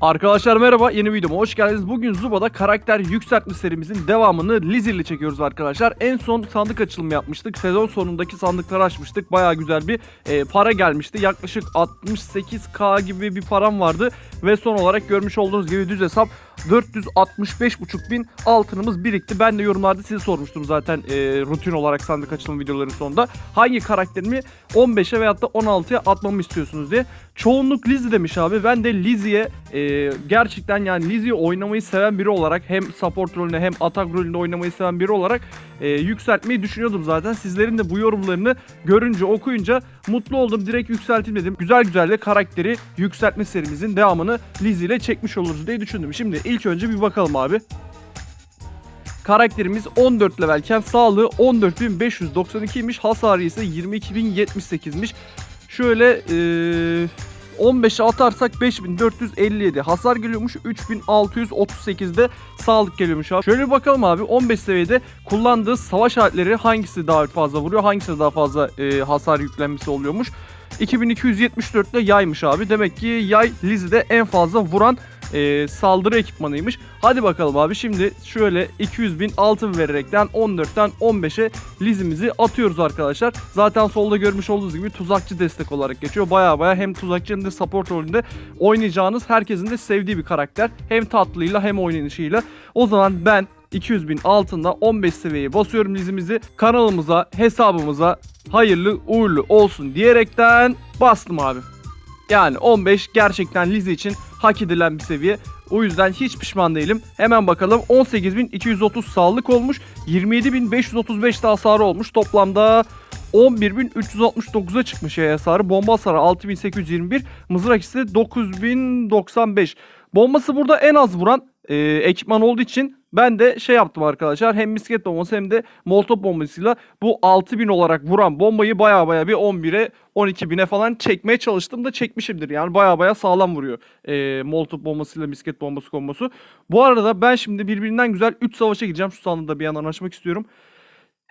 Arkadaşlar merhaba yeni videoma hoş geldiniz. Bugün Zuba'da karakter yükseltme serimizin devamını Liz ile çekiyoruz arkadaşlar. En son sandık açılımı yapmıştık. Sezon sonundaki sandıkları açmıştık. Baya güzel bir e, para gelmişti. Yaklaşık 68k gibi bir param vardı. Ve son olarak görmüş olduğunuz gibi düz hesap 465.5 bin altınımız birikti. Ben de yorumlarda size sormuştum zaten e, rutin olarak sandık açılım videolarının sonunda. Hangi karakterimi 15'e veyahut da 16'ya atmamı istiyorsunuz diye. Çoğunluk Lizzie demiş abi. Ben de Lizzie'ye e, gerçekten yani Lizzie'yi oynamayı seven biri olarak hem support rolünde hem atak rolünde oynamayı seven biri olarak e, yükseltmeyi düşünüyordum zaten. Sizlerin de bu yorumlarını görünce okuyunca mutlu oldum. Direkt yükselteyim dedim. Güzel güzel de karakteri yükseltme serimizin devamını Lizzie ile çekmiş oluruz diye düşündüm. Şimdi ilk önce bir bakalım abi. Karakterimiz 14 levelken sağlığı 14.592'ymiş. Hasarı ise 22.078'miş. Şöyle eee 15'e atarsak 5457 hasar geliyormuş. 3638'de sağlık geliyormuş abi. Şöyle bir bakalım abi 15 seviyede kullandığı savaş aletleri hangisi daha fazla vuruyor? Hangisi daha fazla e, hasar yüklenmesi oluyormuş? 2274 ile yaymış abi. Demek ki yay Lizzie'de en fazla vuran e, saldırı ekipmanıymış. Hadi bakalım abi şimdi şöyle 200 bin altın vererekten 14'ten 15'e Lizzie'mizi atıyoruz arkadaşlar. Zaten solda görmüş olduğunuz gibi tuzakçı destek olarak geçiyor. Baya baya hem tuzakçı hem de support rolünde oynayacağınız herkesin de sevdiği bir karakter. Hem tatlıyla hem oynanışıyla. O zaman ben 200 bin altında 15 seviyeye basıyorum dizimizi. Kanalımıza, hesabımıza hayırlı uğurlu olsun diyerekten bastım abi. Yani 15 gerçekten Lizzie için hak edilen bir seviye. O yüzden hiç pişman değilim. Hemen bakalım 18.230 sağlık olmuş. 27.535 de hasarı olmuş. Toplamda 11.369'a çıkmış ya hasarı. Bomba hasarı 6.821. Mızrak ise 9.095. Bombası burada en az vuran e, ekipman olduğu için ben de şey yaptım arkadaşlar. Hem misket bombası hem de molotov bombasıyla bu 6000 olarak vuran bombayı baya baya bir 11'e 12.000'e falan çekmeye çalıştım da çekmişimdir. Yani baya baya sağlam vuruyor. E, molotov bombasıyla misket bombası kombosu. Bu arada ben şimdi birbirinden güzel 3 savaşa gireceğim. Şu sandığı da bir yandan açmak istiyorum.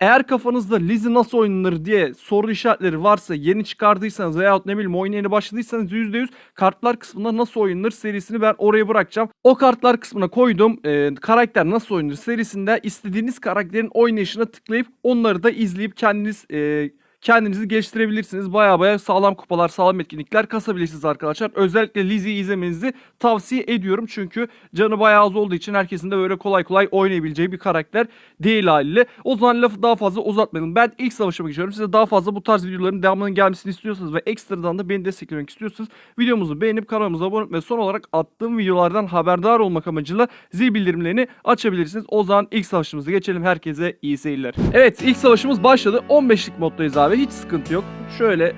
Eğer kafanızda Lizzie nasıl oynanır diye soru işaretleri varsa yeni çıkardıysanız veyahut ne bileyim oyuna yeni başladıysanız %100 kartlar kısmında nasıl oynanır serisini ben oraya bırakacağım. O kartlar kısmına koydum e, karakter nasıl oynanır serisinde istediğiniz karakterin oynayışına tıklayıp onları da izleyip kendiniz e, kendinizi geliştirebilirsiniz. Baya baya sağlam kupalar, sağlam etkinlikler kasabilirsiniz arkadaşlar. Özellikle Lizzie'yi izlemenizi tavsiye ediyorum. Çünkü canı bayağı az olduğu için herkesin de böyle kolay kolay oynayabileceği bir karakter değil haliyle. O zaman lafı daha fazla uzatmayalım. Ben ilk savaşıma geçiyorum. Size daha fazla bu tarz videoların devamının gelmesini istiyorsanız ve ekstradan da beni desteklemek istiyorsanız videomuzu beğenip kanalımıza abone olmayı ve son olarak attığım videolardan haberdar olmak amacıyla zil bildirimlerini açabilirsiniz. O zaman ilk savaşımıza geçelim. Herkese iyi seyirler. Evet ilk savaşımız başladı. 15'lik moddayız abi. Hiç sıkıntı yok. Şöyle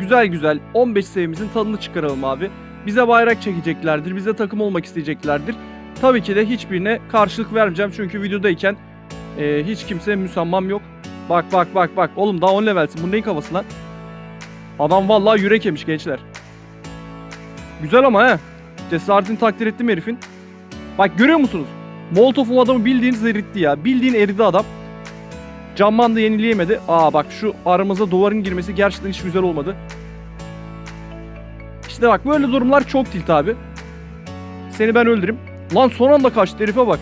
güzel güzel 15 seviyemizin tadını çıkaralım abi. Bize bayrak çekeceklerdir. Bize takım olmak isteyeceklerdir. Tabii ki de hiçbirine karşılık vermeyeceğim. Çünkü videodayken e, hiç kimseye müsammam yok. Bak bak bak bak. Oğlum daha 10 levelsin. Bu neyin kafası lan? Adam vallahi yürek yemiş gençler. Güzel ama he. Cesaretini takdir ettim herifin. Bak görüyor musunuz? Molotov'un adamı bildiğiniz eritti ya. Bildiğin eridi adam. Camman da yenileyemedi. Aa bak şu aramıza duvarın girmesi gerçekten hiç güzel olmadı. İşte bak böyle durumlar çok tilt abi. Seni ben öldürürüm. Lan son anda kaçtı herife bak.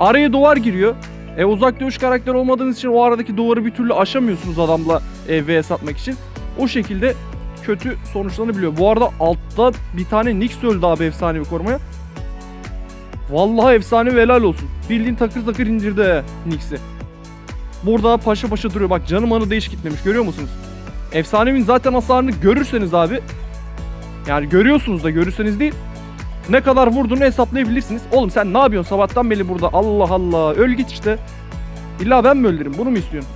Araya duvar giriyor. E uzak dövüş karakter olmadığınız için o aradaki duvarı bir türlü aşamıyorsunuz adamla e, vs atmak için. O şekilde kötü sonuçlanabiliyor. Bu arada altta bir tane Nix öldü abi efsanevi korumaya. Vallahi efsane helal olsun. Bildiğin takır takır indirdi Nix'i. Burada paşa paşa duruyor. Bak canım anı değişik gitmemiş. Görüyor musunuz? Efsanemin zaten hasarını görürseniz abi. Yani görüyorsunuz da görürseniz değil. Ne kadar vurduğunu hesaplayabilirsiniz. Oğlum sen ne yapıyorsun sabahtan beri burada? Allah Allah. Öl git işte. İlla ben mi öldüreyim? Bunu mu istiyorsun?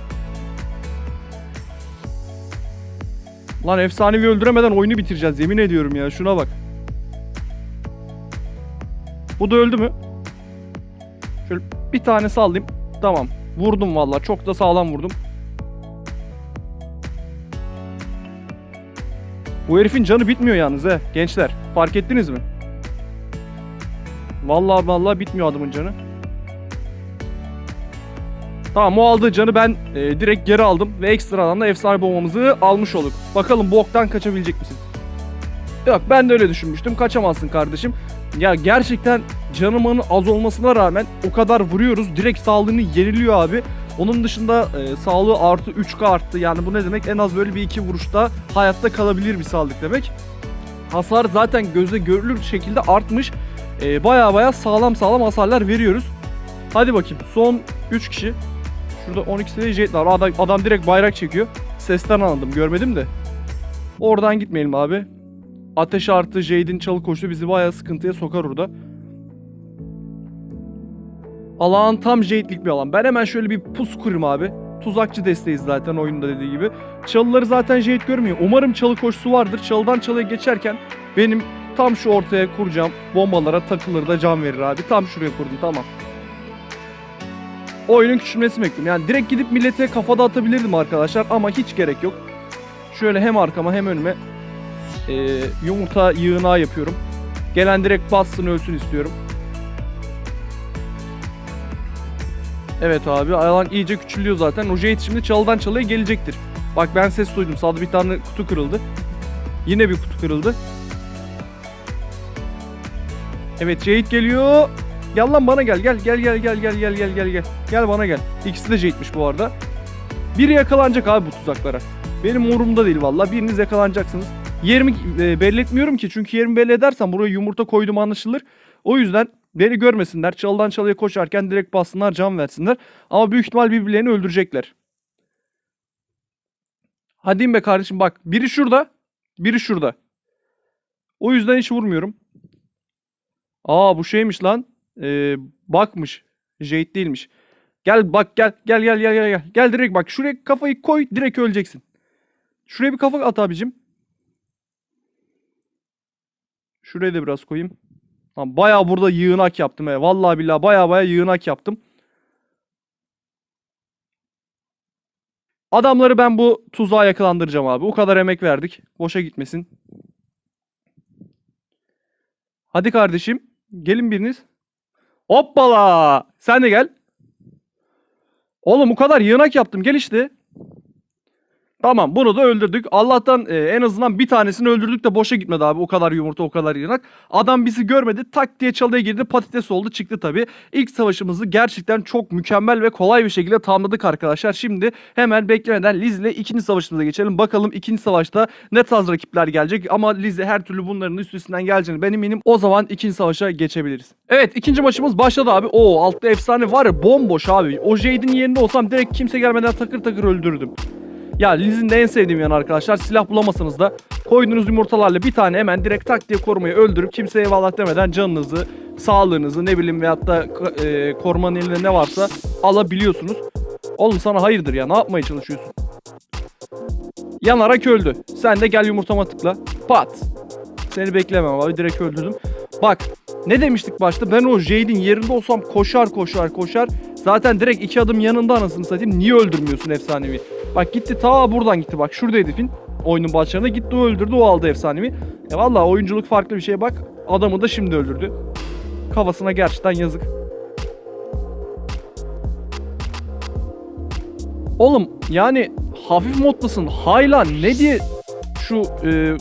Lan efsanevi öldüremeden oyunu bitireceğiz. Yemin ediyorum ya. Şuna bak. Bu da öldü mü? Şöyle bir tane sallayayım. Tamam. Vurdum valla. Çok da sağlam vurdum. Bu herifin canı bitmiyor yalnız he. Gençler. Fark ettiniz mi? Vallahi vallahi bitmiyor adamın canı. Tamam o aldığı canı ben e, direkt geri aldım ve ekstradan da efsane bombamızı almış olduk. Bakalım bu oktan kaçabilecek misin? Yok ben de öyle düşünmüştüm. Kaçamazsın kardeşim. Ya gerçekten canımanın az olmasına rağmen o kadar vuruyoruz. Direkt sağlığını yeniliyor abi. Onun dışında e, sağlığı artı 3K arttı. Yani bu ne demek? En az böyle bir iki vuruşta hayatta kalabilir bir sağlık demek. Hasar zaten gözle görülür şekilde artmış. E, baya baya sağlam sağlam hasarlar veriyoruz. Hadi bakayım. Son 3 kişi. Şurada 12 de jet var. Adam, adam direkt bayrak çekiyor. Sesten anladım. Görmedim de. Oradan gitmeyelim abi. Ateş artı Jade'in çalı koştu bizi bayağı sıkıntıya sokar orada. Alan tam Jade'lik bir alan. Ben hemen şöyle bir pus kurayım abi. Tuzakçı desteğiz zaten oyunda dediği gibi. Çalıları zaten Jade görmüyor. Umarım çalı koşusu vardır. Çalıdan çalıya geçerken benim tam şu ortaya kuracağım bombalara takılır da can verir abi. Tam şuraya kurdum tamam. Oyunun küçülmesi bekliyorum. Yani direkt gidip millete kafada atabilirdim arkadaşlar ama hiç gerek yok. Şöyle hem arkama hem önüme e, yumurta yığınağı yapıyorum. Gelen direkt bassın ölsün istiyorum. Evet abi alan iyice küçülüyor zaten. O Jade şimdi çalıdan çalıya gelecektir. Bak ben ses duydum. Sağda bir tane kutu kırıldı. Yine bir kutu kırıldı. Evet Jade geliyor. Gel lan bana gel. Gel gel gel gel gel gel gel gel gel. Gel bana gel. İkisi de Jade'miş bu arada. Biri yakalanacak abi bu tuzaklara. Benim umurumda değil valla. Biriniz yakalanacaksınız. Yerimi e, belli ki. Çünkü yerimi belli edersem buraya yumurta koydum anlaşılır. O yüzden beni görmesinler. Çalıdan çalıya koşarken direkt bassınlar can versinler. Ama büyük ihtimal birbirlerini öldürecekler. Hadi be kardeşim bak. Biri şurada. Biri şurada. O yüzden hiç vurmuyorum. Aa bu şeymiş lan. Ee, bakmış. Jade değilmiş. Gel bak gel gel gel gel gel gel. Gel direkt bak şuraya kafayı koy direkt öleceksin. Şuraya bir kafa at abicim. Şuraya da biraz koyayım. Lan bayağı burada yığınak yaptım he. Vallahi billahi bayağı bayağı yığınak yaptım. Adamları ben bu tuzağa yakalandıracağım abi. O kadar emek verdik. Boşa gitmesin. Hadi kardeşim. Gelin biriniz. Hoppala. Sen de gel. Oğlum bu kadar yığınak yaptım. Gel işte. Tamam bunu da öldürdük. Allah'tan e, en azından bir tanesini öldürdük de boşa gitmedi abi. O kadar yumurta o kadar yığınak. Adam bizi görmedi. Tak diye çalıya girdi. Patates oldu çıktı tabii. İlk savaşımızı gerçekten çok mükemmel ve kolay bir şekilde tamamladık arkadaşlar. Şimdi hemen beklemeden Liz ile ikinci savaşımıza geçelim. Bakalım ikinci savaşta ne tarz rakipler gelecek. Ama Liz'e her türlü bunların üstesinden geleceğini ben eminim. O zaman ikinci savaşa geçebiliriz. Evet ikinci maçımız başladı abi. Oo altta efsane var ya bomboş abi. O Jade'in yerinde olsam direkt kimse gelmeden takır takır öldürdüm. Ya Liz'in de en sevdiğim yan arkadaşlar. Silah bulamasanız da koyduğunuz yumurtalarla bir tane hemen direkt tak diye korumayı öldürüp kimseye eyvallah demeden canınızı, sağlığınızı ne bileyim veyahut da e, korumanın elinde ne varsa alabiliyorsunuz. Oğlum sana hayırdır ya ne yapmaya çalışıyorsun? Yanarak öldü. Sen de gel yumurtama tıkla. Pat. Seni beklemem abi direkt öldürdüm. Bak ne demiştik başta ben o Jade'in yerinde olsam koşar koşar koşar. Zaten direkt iki adım yanında anasını satayım. Niye öldürmüyorsun efsanevi? Bak gitti ta buradan gitti bak. Şuradaydı fin. Oyunun başlarında gitti o öldürdü o aldı efsanevi. Ya valla oyunculuk farklı bir şey bak. Adamı da şimdi öldürdü. Kafasına gerçekten yazık. Oğlum yani hafif moddasın. Hayla ne diye şu e,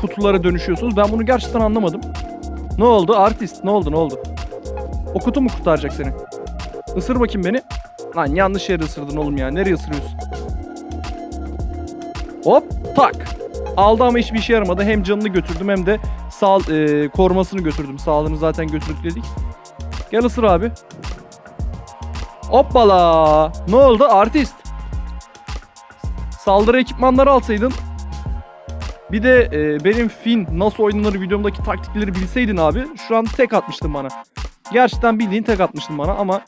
kutulara dönüşüyorsunuz? Ben bunu gerçekten anlamadım. Ne oldu? Artist ne oldu ne oldu? O kutu mu kurtaracak seni? Isır bakayım beni. Lan yanlış yere ısırdın oğlum ya. Nereye ısırıyorsun? Hop tak. Aldı ama hiçbir işe yaramadı. Hem canını götürdüm hem de sağ, e, korumasını götürdüm. Sağlığını zaten götürdük dedik. Gel ısır abi. Hoppala. Ne oldu? Artist. Saldırı ekipmanları alsaydın. Bir de e, benim fin nasıl oynanır videomdaki taktikleri bilseydin abi. Şu an tek atmıştın bana. Gerçekten bildiğin tek atmıştın bana ama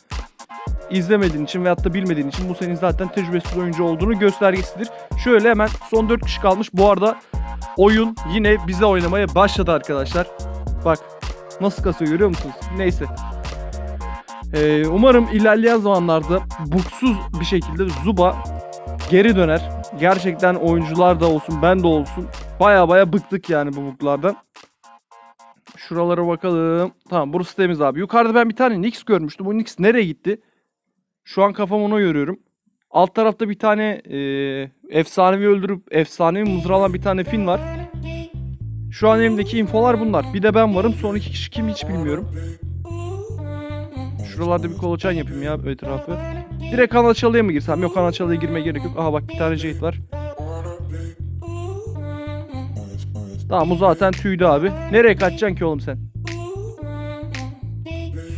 izlemediğin için veyahut da bilmediğin için bu senin zaten tecrübesiz oyuncu olduğunu göstergesidir. Şöyle hemen son 4 kişi kalmış. Bu arada oyun yine bize oynamaya başladı arkadaşlar. Bak nasıl kasıyor görüyor musunuz? Neyse. Ee, umarım ilerleyen zamanlarda buksuz bir şekilde Zuba geri döner. Gerçekten oyuncular da olsun ben de olsun. Baya baya bıktık yani bu buglardan. Şuralara bakalım. Tamam burası temiz abi. Yukarıda ben bir tane Nix görmüştüm. Bu Nix nereye gitti? Şu an kafam ona yoruyorum. Alt tarafta bir tane e, efsanevi öldürüp efsanevi mızrağı alan bir tane fin var. Şu an elimdeki infolar bunlar. Bir de ben varım. Son iki kişi kim hiç bilmiyorum. Şuralarda bir kolaçan yapayım ya etrafı. Direkt Kanaçalı'ya mı girsem? Yok Kanaçalı'ya girmeye gerek yok. Aha bak bir tane Jade var. Bu zaten tüydü abi. Nereye kaçacaksın ki oğlum sen?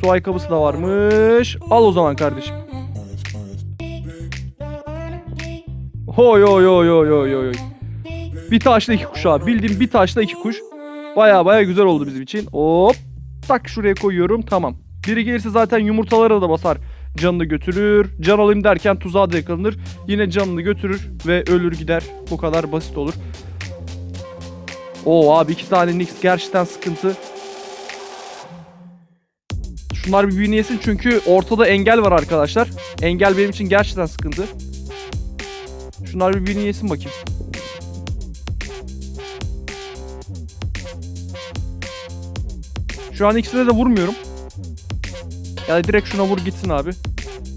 Su ayakkabısı da varmış. Al o zaman kardeşim. Hoy hoy hoy hoy hoy hoy. Bir taşla iki kuş abi. Bildiğim bir taşla iki kuş. Baya baya güzel oldu bizim için. Hop. Tak şuraya koyuyorum. Tamam. Biri gelirse zaten yumurtalara da basar. Canını götürür. Can alayım derken tuzağa da yakalanır. Yine canını götürür ve ölür gider. Bu kadar basit olur. Oo abi iki tane Nix gerçekten sıkıntı. Şunlar bir yesin çünkü ortada engel var arkadaşlar. Engel benim için gerçekten sıkıntı. Şunlar bir yesin bakayım. Şu an ikisine de vurmuyorum. Yani direkt şuna vur gitsin abi.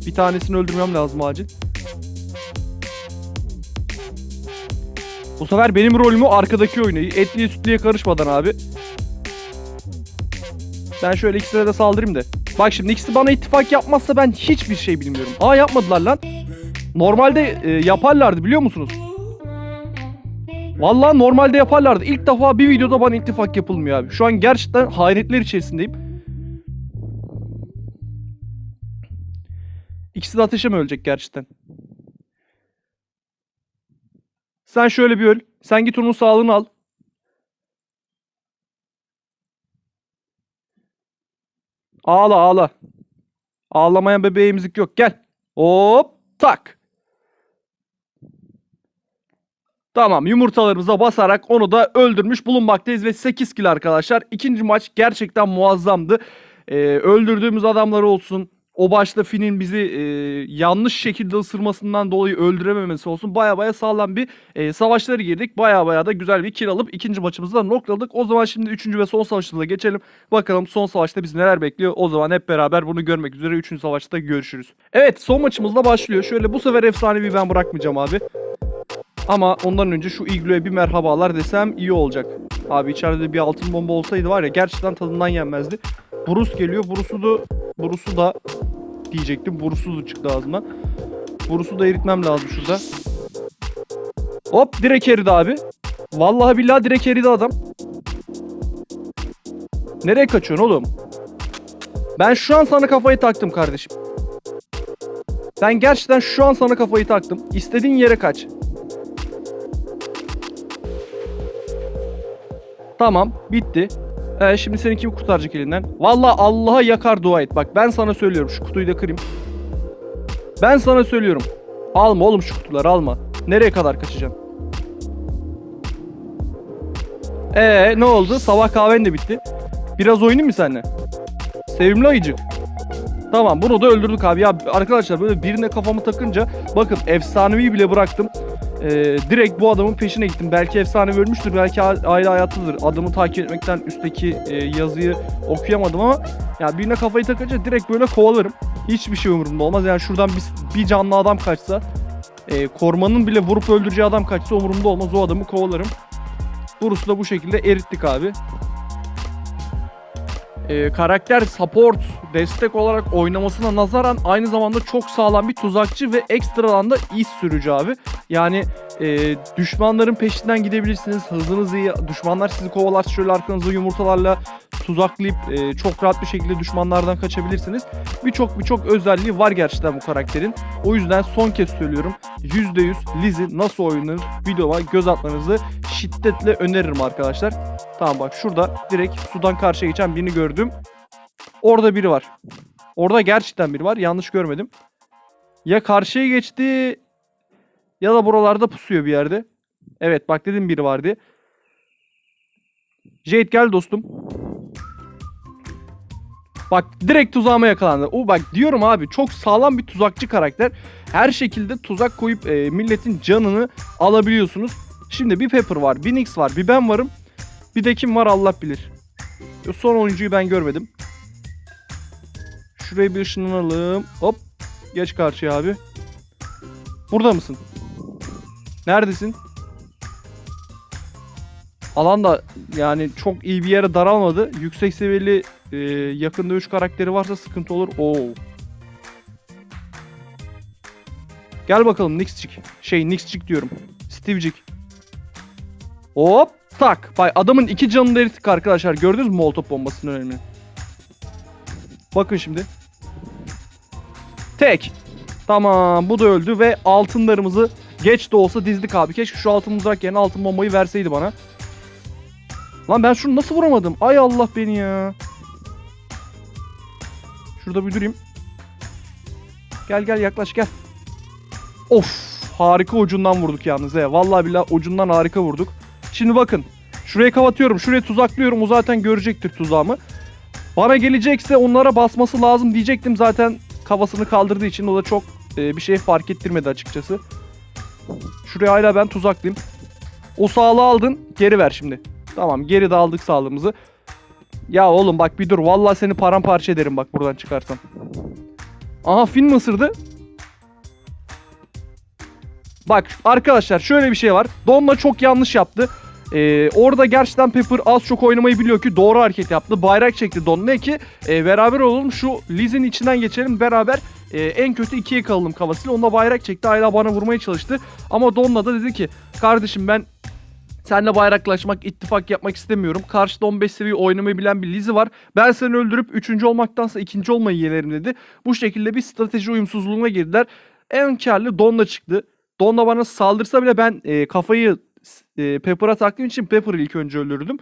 Bir tanesini öldürmem lazım acil. Bu sefer benim rolümü arkadaki oyunu. Etliye sütlüye karışmadan abi. Ben şöyle ikisine de saldırayım da. Bak şimdi ikisi bana ittifak yapmazsa ben hiçbir şey bilmiyorum. Aa yapmadılar lan. Normalde e, yaparlardı biliyor musunuz? Vallahi normalde yaparlardı. İlk defa bir videoda bana ittifak yapılmıyor abi. Şu an gerçekten hayretler içerisindeyim. İkisi de ateşe mi ölecek gerçekten? Sen şöyle bir öl. Sen git onun sağlığını al. Ağla ağla. Ağlamayan bebeğimizlik yok. Gel. Hop tak. Tamam yumurtalarımıza basarak onu da öldürmüş bulunmaktayız ve 8 kill arkadaşlar. İkinci maç gerçekten muazzamdı. Ee, öldürdüğümüz adamlar olsun. O başta Finn'in bizi e, yanlış şekilde ısırmasından dolayı öldürememesi olsun. Baya baya sağlam bir e, savaşlara girdik. Baya baya da güzel bir kill alıp ikinci maçımızı da noktaladık. O zaman şimdi üçüncü ve son savaşımıza geçelim. Bakalım son savaşta bizi neler bekliyor. O zaman hep beraber bunu görmek üzere üçüncü savaşta görüşürüz. Evet son maçımızla başlıyor. Şöyle bu sefer efsanevi ben bırakmayacağım abi. Ama ondan önce şu igloya bir merhabalar desem iyi olacak. Abi içeride bir altın bomba olsaydı var ya gerçekten tadından yenmezdi. Bruce geliyor. Bruce'u da Bruce'u da diyecektim. Bruce'u da çıktı ağzıma. Bruce'u da eritmem lazım şurada. Hop direkt eridi abi. Vallahi billahi direkt eridi adam. Nereye kaçıyorsun oğlum? Ben şu an sana kafayı taktım kardeşim. Ben gerçekten şu an sana kafayı taktım. İstediğin yere kaç. Tamam bitti. Ee, şimdi seni kim kurtaracak elinden? Vallahi Allah'a yakar dua et. Bak ben sana söylüyorum şu kutuyu da kırayım. Ben sana söylüyorum. Alma oğlum şu kutuları alma. Nereye kadar kaçacaksın? Ee ne oldu? Sabah kahven de bitti. Biraz oynayayım mı seninle? Sevimli ayıcık. Tamam bunu da öldürdük abi. Ya arkadaşlar böyle birine kafamı takınca bakın efsanevi bile bıraktım. Ee, direkt bu adamın peşine gittim. Belki efsane ölmüştür, belki aile hayatlıdır. Adamı takip etmekten üstteki e, yazıyı okuyamadım ama ya birine kafayı takınca direkt böyle kovalarım. Hiçbir şey umurumda olmaz. Yani şuradan bir, bir canlı adam kaçsa, e, korumanın bile vurup öldüreceği adam kaçsa umurumda olmaz. O adamı kovalarım. Bruce'u da bu şekilde erittik abi. Ee, karakter support destek olarak oynamasına nazaran aynı zamanda çok sağlam bir tuzakçı ve ekstradan da iz sürücü abi. Yani e, düşmanların peşinden gidebilirsiniz. Hızınız iyi. Düşmanlar sizi kovalar şöyle arkanızda yumurtalarla tuzaklayıp e, çok rahat bir şekilde düşmanlardan kaçabilirsiniz. Birçok birçok özelliği var gerçekten bu karakterin. O yüzden son kez söylüyorum. %100 Lizzie nasıl oynanır videoma göz atmanızı şiddetle öneririm arkadaşlar. Tamam bak şurada direkt sudan karşıya geçen birini gördüm. Orada biri var. Orada gerçekten biri var. Yanlış görmedim. Ya karşıya geçti ya da buralarda pusuyor bir yerde. Evet bak dedim biri var diye. Jade gel dostum. Bak direkt tuzağıma yakalandı. O bak diyorum abi çok sağlam bir tuzakçı karakter. Her şekilde tuzak koyup e, milletin canını alabiliyorsunuz. Şimdi bir Pepper var, bir Nix var, bir ben varım. Bir de kim var Allah bilir. Son oyuncuyu ben görmedim. Şuraya bir ışınlanalım. Hop. Geç karşıya abi. Burada mısın? Neredesin? Alan da yani çok iyi bir yere daralmadı. Yüksek seviyeli e, yakın dövüş karakteri varsa sıkıntı olur. Oo. Gel bakalım Nixcik. Şey Nixcik diyorum. Steve'cik. Hop tak. Bay adamın iki canını erittik arkadaşlar. Gördünüz mü Molotov bombasının önemini? Bakın şimdi. Tek. Tamam bu da öldü ve altınlarımızı geç de olsa dizdik abi. Keşke şu altın mızrak yerine altın bombayı verseydi bana. Lan ben şunu nasıl vuramadım? Ay Allah beni ya. Şurada bir durayım. Gel gel yaklaş gel. Of harika ucundan vurduk yalnız he. Vallahi billahi ucundan harika vurduk. Şimdi bakın. Şurayı kapatıyorum. Şuraya tuzaklıyorum. O zaten görecektir tuzağımı. Bana gelecekse onlara basması lazım diyecektim. Zaten kafasını kaldırdığı için o da çok e, bir şey fark ettirmedi açıkçası. Şuraya hala ben tuzaklıyım. O sağlığı aldın. Geri ver şimdi. Tamam geri de aldık sağlığımızı. Ya oğlum bak bir dur. Vallahi seni paramparça ederim bak buradan çıkarsam. Aha fin mi? Bak arkadaşlar şöyle bir şey var. Donla çok yanlış yaptı. Ee, orada gerçekten Pepper az çok oynamayı biliyor ki doğru hareket yaptı. Bayrak çekti Don. Ne ki e, beraber olalım şu Liz'in içinden geçelim beraber e, en kötü ikiye kalalım kafasıyla. Onunla bayrak çekti hala bana vurmaya çalıştı. Ama Don'la da dedi ki kardeşim ben Seninle bayraklaşmak, ittifak yapmak istemiyorum. Karşıda 15 seviye oynamayı bilen bir Lizzy var. Ben seni öldürüp 3. olmaktansa 2. olmayı yenerim dedi. Bu şekilde bir strateji uyumsuzluğuna girdiler. En karlı Don'la çıktı. Don'la bana saldırsa bile ben e, kafayı e, Pepper'a taktığım için Pepper'ı ilk önce öldürdüm.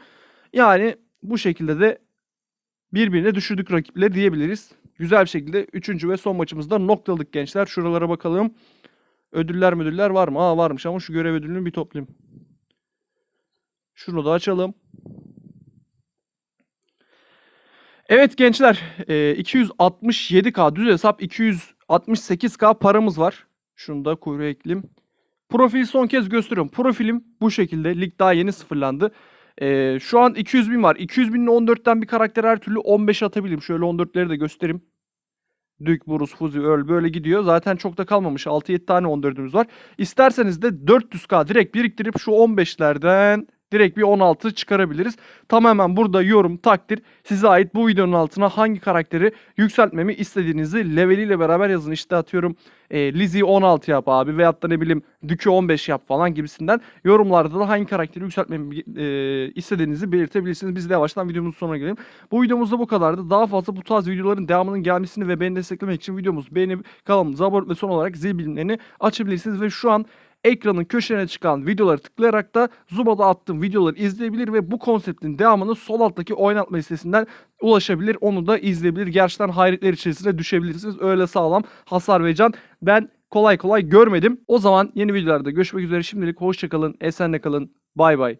Yani bu şekilde de birbirine düşürdük rakipleri diyebiliriz. Güzel bir şekilde 3. ve son maçımızda noktaladık gençler. Şuralara bakalım. Ödüller müdüller var mı? Aa varmış ama şu görev ödülünü bir toplayayım. Şunu da açalım. Evet gençler e, 267k düz hesap 268k paramız var. Şunu da kuyruğa ekleyeyim. Profil son kez gösteriyorum. Profilim bu şekilde. Lig daha yeni sıfırlandı. E, şu an 200 bin var. 200 binle 14'ten bir karakter her türlü 15 atabilirim. Şöyle 14'leri de göstereyim. Dük, Buruz, Fuzi, Öl böyle gidiyor. Zaten çok da kalmamış. 6-7 tane 14'ümüz var. İsterseniz de 400k direkt biriktirip şu 15'lerden direkt bir 16 çıkarabiliriz. Tamamen burada yorum, takdir size ait. Bu videonun altına hangi karakteri yükseltmemi istediğinizi leveliyle beraber yazın. İşte atıyorum e, Lizzie'yi 16 yap abi veyahut da ne bileyim Dük'ü 15 yap falan gibisinden yorumlarda da hangi karakteri yükseltmemi e, istediğinizi belirtebilirsiniz. Biz de yavaştan videomuzun sonuna gelelim. Bu videomuzda bu kadardı. Daha fazla bu tarz videoların devamının gelmesini ve beni desteklemek için videomuzu beğenip kanalımıza abone ve son olarak zil bildirimlerini açabilirsiniz ve şu an ekranın köşelerine çıkan videoları tıklayarak da Zuba'da attığım videoları izleyebilir ve bu konseptin devamını sol alttaki oynatma listesinden ulaşabilir. Onu da izleyebilir. Gerçekten hayretler içerisine düşebilirsiniz. Öyle sağlam hasar ve can ben kolay kolay görmedim. O zaman yeni videolarda görüşmek üzere. Şimdilik hoşçakalın, esenle kalın. Bay bay.